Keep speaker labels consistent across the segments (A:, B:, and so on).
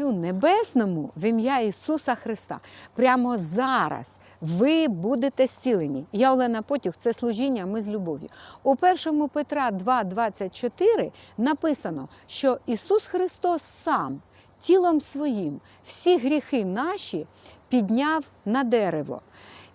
A: Отцю Небесному в ім'я Ісуса Христа. Прямо зараз ви будете зцілені. Я Олена Потюх, це служіння. Ми з любов'ю. У 1 Петра 2,24 написано, що Ісус Христос сам тілом своїм всі гріхи наші підняв на дерево,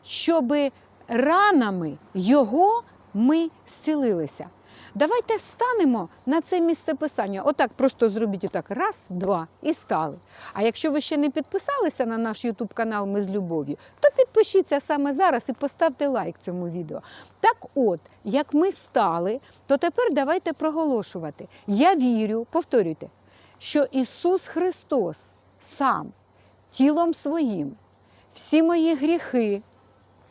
A: щоби ранами Його ми зцілилися. Давайте станемо на це місце писання. Отак просто зробіть отак. Раз, два і стали. А якщо ви ще не підписалися на наш Ютуб канал Ми з любов'ю, то підпишіться саме зараз і поставте лайк цьому відео. Так от, як ми стали, то тепер давайте проголошувати. Я вірю, повторюйте, що Ісус Христос сам тілом своїм всі мої гріхи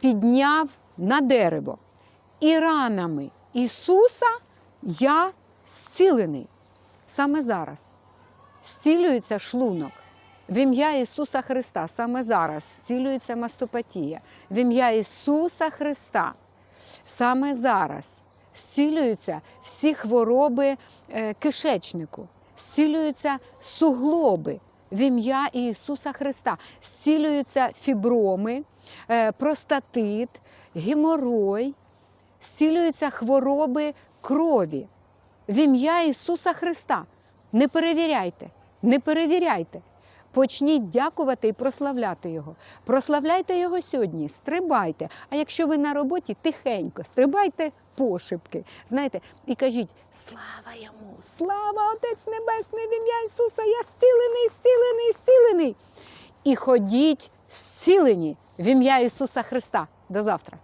A: підняв на дерево. І ранами Ісуса я зцілений. Саме зараз зцілюється шлунок. В ім'я Ісуса Христа саме зараз зцілюється мастопатія. В ім'я Ісуса Христа саме зараз зцілюються всі хвороби е, кишечнику, зцілюються суглоби. В ім'я Ісуса Христа зцілюються фіброми, е, простатит, геморой, зцілюються хвороби крові. В ім'я Ісуса Христа. Не перевіряйте, не перевіряйте. Почніть дякувати і прославляти Його. Прославляйте Його сьогодні, стрибайте. А якщо ви на роботі, тихенько, стрибайте пошепки. Знаєте, і кажіть: слава йому! Слава Отець Небесний, в ім'я Ісуса! Я зцілений, зцілений, зцілений. І ходіть зцілені в ім'я Ісуса Христа. До завтра.